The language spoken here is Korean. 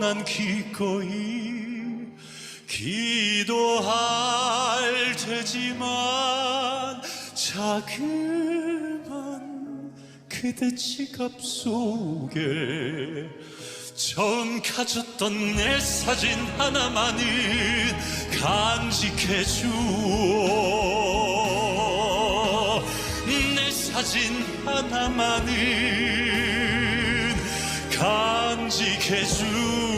난 기꺼이 기도할 테지만 자그만 그대 지갑 속에 처음 가졌던 내 사진 하나만은 간직해 주오 내 사진 하나만은 주오